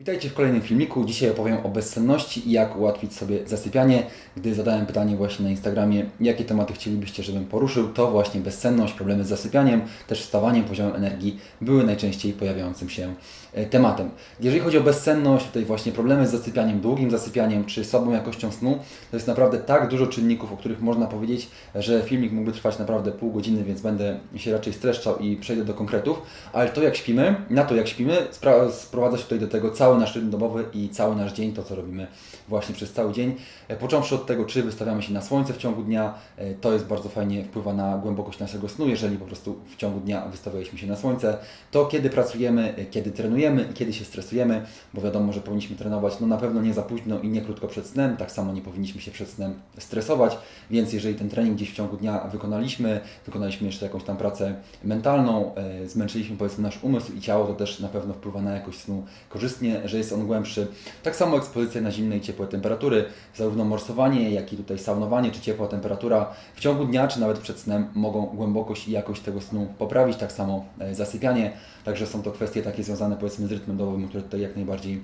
Witajcie w kolejnym filmiku. Dzisiaj opowiem o bezsenności i jak ułatwić sobie zasypianie. Gdy zadałem pytanie właśnie na Instagramie, jakie tematy chcielibyście, żebym poruszył, to właśnie bezsenność, problemy z zasypianiem, też wstawaniem, poziomem energii były najczęściej pojawiającym się e, tematem. Jeżeli chodzi o bezsenność, tutaj właśnie problemy z zasypianiem, długim zasypianiem czy słabą jakością snu, to jest naprawdę tak dużo czynników, o których można powiedzieć, że filmik mógłby trwać naprawdę pół godziny, więc będę się raczej streszczał i przejdę do konkretów, ale to jak śpimy, na to jak śpimy, sprowadza się tutaj do tego cały nasz rytm dobowy i cały nasz dzień, to co robimy właśnie przez cały dzień. E, Począwszy od tego, czy wystawiamy się na słońce w ciągu dnia, e, to jest bardzo fajnie wpływa na głębokość naszego snu, jeżeli po prostu w ciągu dnia wystawialiśmy się na słońce, to kiedy pracujemy, e, kiedy trenujemy i kiedy się stresujemy, bo wiadomo, że powinniśmy trenować no na pewno nie za późno i nie krótko przed snem, tak samo nie powinniśmy się przed snem stresować, więc jeżeli ten trening gdzieś w ciągu dnia wykonaliśmy, wykonaliśmy jeszcze jakąś tam pracę mentalną, zmęczyliśmy powiedzmy nasz umysł i ciało, to też na pewno wpływa na jakość snu korzystnie, że jest on głębszy. Tak samo ekspozycja na zimne i ciepłe temperatury, zarówno morsowanie, jak i tutaj saunowanie czy ciepła temperatura w ciągu dnia, czy nawet przed snem mogą głębokość i jakość tego snu poprawić, tak samo e, zasypianie, także są to kwestie takie związane powiedzmy z rytmem dobowym, które tutaj jak najbardziej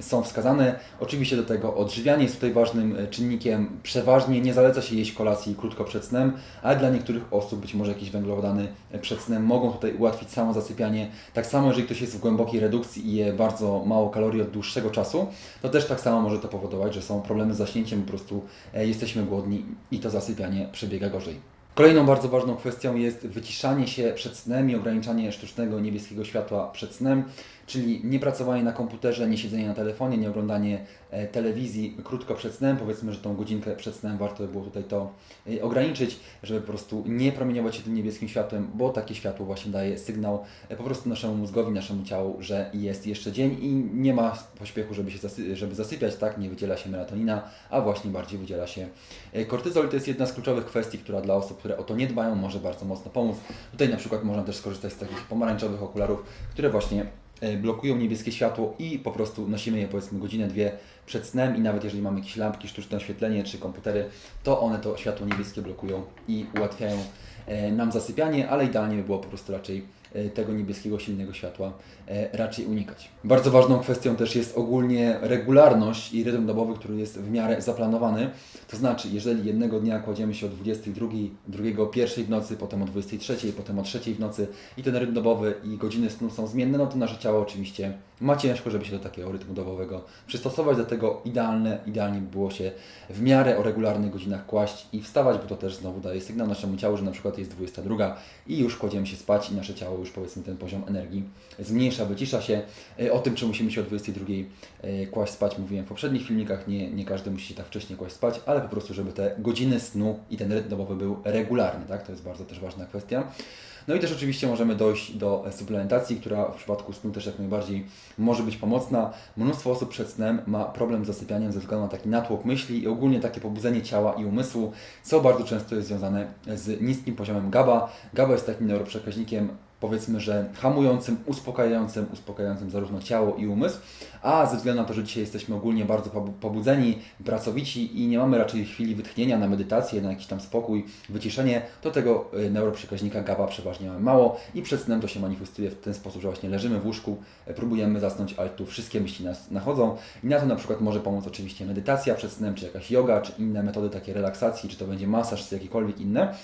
są wskazane. Oczywiście do tego odżywianie jest tutaj ważnym e, czynnikiem. Przeważnie nie zaleca się jeść kolacji krótko przed snem, ale dla niektórych osób być może jakieś węglowodany e, przed snem mogą tutaj ułatwić samo zasypianie. Tak samo jeżeli ktoś jest w głębokiej redukcji i je bardzo mało kalorii od dłuższego czasu, to też tak samo może to powodować, że są problemy z zaśnięciem, po prostu jesteśmy głodni i to zasypianie przebiega gorzej. Kolejną bardzo ważną kwestią jest wyciszanie się przed snem i ograniczanie sztucznego niebieskiego światła przed snem, czyli nie pracowanie na komputerze, nie siedzenie na telefonie, nie oglądanie e, telewizji krótko przed snem. Powiedzmy, że tą godzinkę przed snem warto by było tutaj to e, ograniczyć, żeby po prostu nie promieniować się tym niebieskim światłem, bo takie światło właśnie daje sygnał e, po prostu naszemu mózgowi, naszemu ciału, że jest jeszcze dzień i nie ma pośpiechu, żeby się zasy- żeby zasypiać, tak? Nie wydziela się melatonina, a właśnie bardziej wydziela się kortyzol. To jest jedna z kluczowych kwestii, która dla osób, które o to nie dbają, może bardzo mocno pomóc. Tutaj na przykład można też skorzystać z takich pomarańczowych okularów, które właśnie blokują niebieskie światło i po prostu nosimy je powiedzmy godzinę, dwie przed snem i nawet jeżeli mamy jakieś lampki, sztuczne oświetlenie czy komputery, to one to światło niebieskie blokują i ułatwiają e, nam zasypianie, ale idealnie by było po prostu raczej e, tego niebieskiego silnego światła e, raczej unikać. Bardzo ważną kwestią też jest ogólnie regularność i rytm dobowy, który jest w miarę zaplanowany. To znaczy, jeżeli jednego dnia kładziemy się o 22, drugiego o pierwszej w nocy, potem o 23, potem o trzeciej w nocy i ten rytm dobowy i godziny snu są zmienne, no to nasze ciało oczywiście ma ciężko, żeby się do takiego rytmu dobowego przystosować. Dlatego idealne, idealnie by było się w miarę o regularnych godzinach kłaść i wstawać, bo to też znowu daje sygnał naszemu ciału, że na przykład jest 22 i już kładziemy się spać i nasze ciało już powiedzmy ten poziom energii zmniejsza, wycisza się. E, O tym, czy musimy się o 22 e, kłaść spać, mówiłem w poprzednich filmikach. Nie, nie każdy musi się tak wcześnie kłaść spać, ale po prostu, żeby te godziny snu i ten rytm dobowy był regularny, tak? To jest bardzo też ważna kwestia. No i też oczywiście możemy dojść do suplementacji, która w przypadku snu też jak najbardziej może być pomocna. Mnóstwo osób przed snem ma problem z zasypianiem ze względu na taki natłok myśli i ogólnie takie pobudzenie ciała i umysłu, co bardzo często jest związane z niskim poziomem GABA. GABA jest takim neuroprzekaźnikiem powiedzmy, że hamującym, uspokajającym, uspokajającym zarówno ciało i umysł, a ze względu na to, że dzisiaj jesteśmy ogólnie bardzo pobu- pobudzeni, pracowici i nie mamy raczej chwili wytchnienia na medytację, na jakiś tam spokój, wyciszenie, to tego y, neuroprzekaźnika GABA przeważnie mamy mało i przed snem to się manifestuje w ten sposób, że właśnie leżymy w łóżku, y, próbujemy zasnąć, ale tu wszystkie myśli nas nachodzą i na to na przykład może pomóc oczywiście medytacja przed snem, czy jakaś yoga, czy inne metody takie relaksacji, czy to będzie masaż, czy jakiekolwiek inne.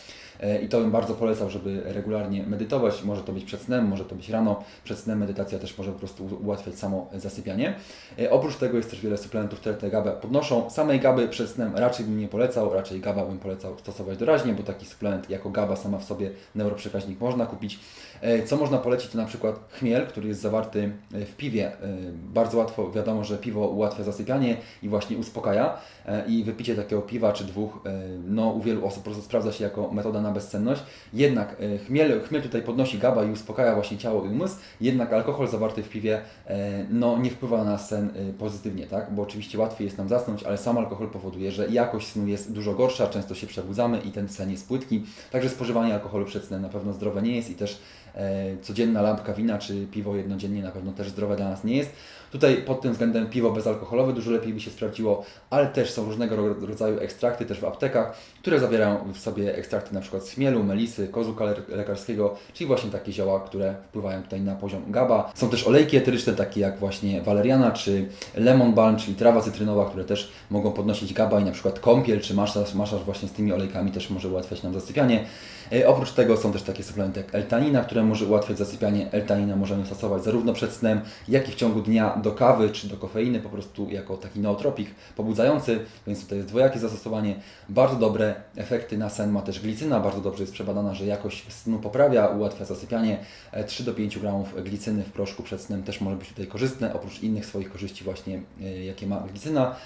E, I to bym bardzo polecał, żeby regularnie medytować. Może to być przed snem, może to być rano. Przed snem medytacja też może po prostu ułatwiać samo zasypianie. E, Oprócz tego jest też wiele suplementów, które tę GABę podnoszą. Samej GABY przed snem raczej bym nie polecał, raczej GABA bym polecał stosować doraźnie, bo taki suplement jako GABA sama w sobie neuroprzekaźnik można kupić. E, Co można polecić to na przykład chmiel, który jest zawarty e, w piwie. E, Bardzo łatwo wiadomo, że piwo ułatwia zasypianie i właśnie uspokaja E, i wypicie takiego piwa czy dwóch, e, no u wielu osób po prostu sprawdza się jako metoda na. Jednak e, chmiel, chmiel tutaj podnosi GABA i uspokaja właśnie ciało i umysł, jednak alkohol zawarty w piwie e, no nie wpływa na sen e, pozytywnie, tak? Bo oczywiście łatwiej jest nam zasnąć, ale sam alkohol powoduje, że jakość snu jest dużo gorsza, często się przebudzamy i ten sen jest płytki. Także spożywanie alkoholu przed snem na pewno zdrowe nie jest i też codzienna lampka wina czy piwo jednodziennie na pewno też zdrowe dla nas nie jest. Tutaj pod tym względem piwo bezalkoholowe dużo lepiej by się sprawdziło, ale też są różnego ro- rodzaju ekstrakty też w aptekach, które zawierają w sobie ekstrakty na z chmielu, melisy, kozuka le- lekarskiego, czyli właśnie takie zioła, które wpływają tutaj na poziom GABA. Są też olejki eteryczne takie jak właśnie waleriana czy lemon balm, czyli trawa cytrynowa, które też mogą podnosić GABA i na przykład kąpiel czy masaż, masaż właśnie z tymi olejkami też może ułatwiać nam zasypianie. E, Oprócz tego są też takie suplementy jak L-tanina, które może ułatwiać zasypianie. L-tanina możemy stosować zarówno przed snem, jak i w ciągu dnia do kawy czy do kofeiny, po prostu jako taki nootropik pobudzający, więc tutaj jest dwojakie zastosowanie. Bardzo dobre efekty na sen ma też glicyna, bardzo dobrze jest przebadana, że jakość snu poprawia, ułatwia zasypianie. E, 3 do 5 gramów glicyny w proszku przed snem też może być tutaj korzystne, oprócz innych swoich korzyści właśnie, e, jakie ma glicyna.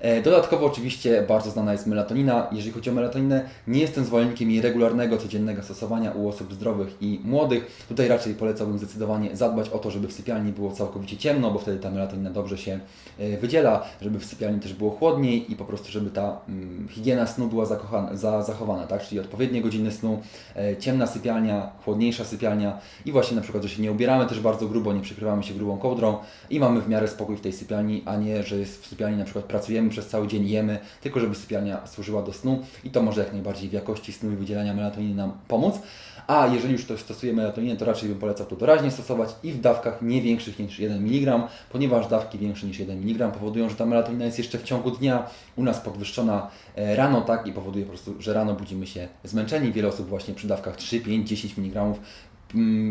E, Dodatkowo oczywiście bardzo znana jest melatonina. Jeżeli chodzi o melatoninę, nie jestem zwolennikiem jej regularnego, codziennego stosowania u osób zdrowych i młodych. Tutaj raczej polecałbym zdecydowanie zadbać o to, żeby w sypialni było całkowicie ciemno, bo wtedy ta melatonina dobrze się e, wydziela, żeby w sypialni też było chłodniej i po prostu, żeby ta mm, higiena snu była zakochana, za, zachowana, tak? Czyli odpowiednie godziny snu, e, ciemna sypialnia, chłodniejsza sypialnia i właśnie na przykład, że się nie ubieramy też bardzo grubo, nie przykrywamy się grubą kołdrą i mamy w miarę spokój w tej sypialni, a nie, że jest w sypialni na przykład pracujemy przez cały dzień, jemy, tylko żeby sypialnia służyła do snu i to może jak najbardziej w jakości snu i wydzielania melatoniny nam pomóc. A jeżeli już ktoś stosuje melatoninę, to raczej bym polecał to doraźnie stosować i w dawkach nie większych niż 1 mg, ponieważ dawki większe niż 1 mg powodują, że ta melatonina jest jeszcze w ciągu dnia u nas podwyższona e, rano, tak, i powoduje po prostu, że rano budzimy się zmęczeni. Wiele osób właśnie przy dawkach 3, 5, 10 mg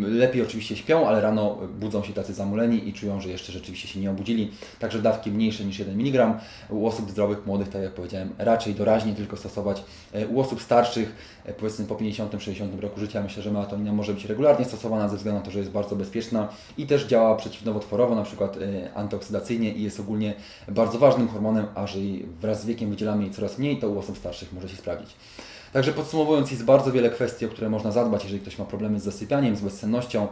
Lepiej oczywiście śpią, ale rano budzą się tacy zamuleni i czują, że jeszcze rzeczywiście się nie obudzili. Także dawki mniejsze niż 1 mg. U osób zdrowych, młodych, tak jak powiedziałem, raczej doraźnie tylko stosować. E, U osób starszych, e, powiedzmy po 50-60 roku życia, myślę, że melatonina może być regularnie stosowana ze względu na to, że jest bardzo bezpieczna i też działa przeciwnowotworowo, na przykład e, antyoksydacyjnie i jest ogólnie bardzo ważnym hormonem, a jeżeli wraz z wiekiem wydzielamy jej coraz mniej, to u osób starszych może się sprawdzić. Także podsumowując, jest bardzo wiele kwestii, o które można zadbać, jeżeli ktoś ma problemy z zasypianiem, z bezsennością,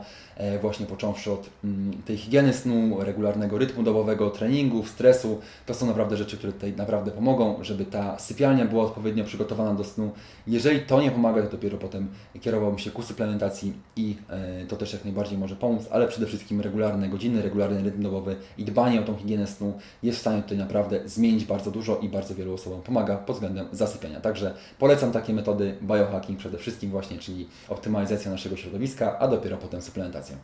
właśnie począwszy od mm, tej higieny snu, regularnego rytmu dobowego, treningów, stresu. To są naprawdę rzeczy, które tutaj naprawdę pomogą, żeby ta sypialnia była odpowiednio przygotowana do snu. Jeżeli to nie pomaga, to dopiero potem kierowałbym się ku suplementacji i e, to też jak najbardziej może pomóc, ale przede wszystkim regularne godziny, regularny rytm dobowy i dbanie o tą higienę snu jest w stanie tutaj naprawdę zmienić bardzo dużo i bardzo wielu osobom pomaga pod względem zasypiania. Także polecam takie metody biohacking przede wszystkim właśnie, czyli optymalizacja naszego środowiska, a dopiero potem suplementacja. gracias.